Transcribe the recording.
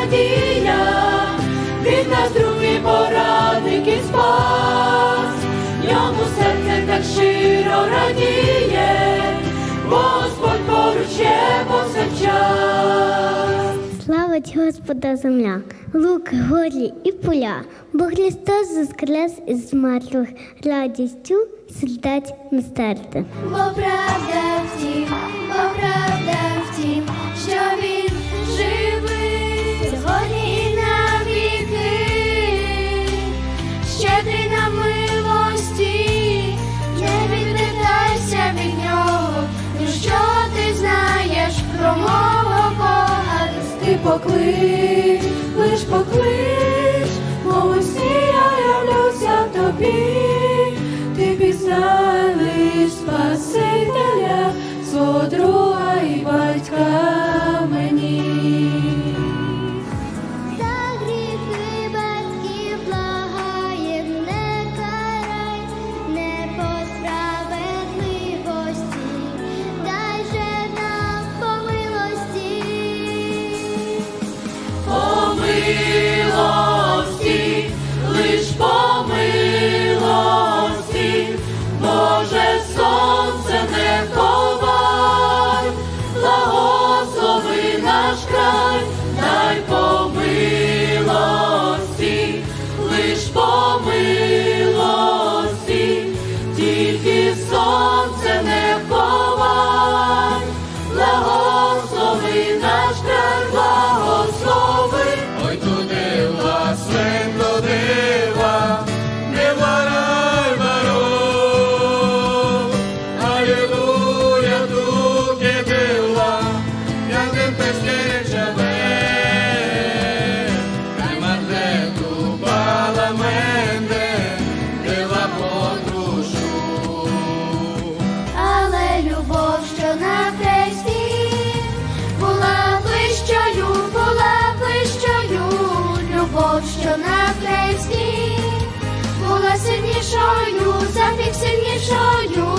надія, від нас другий порадник і спас, йому серце так щиро радіє, бо Господь поруч є повсякчас. Славить Господа земля, луки, горі і поля, бо Христос воскрес із мертвих. Радістю сердець не стерти. Бо правда в бо правда щедрий на милості, не відвертайся від нього, ну що ти знаєш про мого? Ти поклич, лиш поклич, мов усі я явлюся тобі, ти пізнай лиш Спасителя, свого друга тих сильнішою,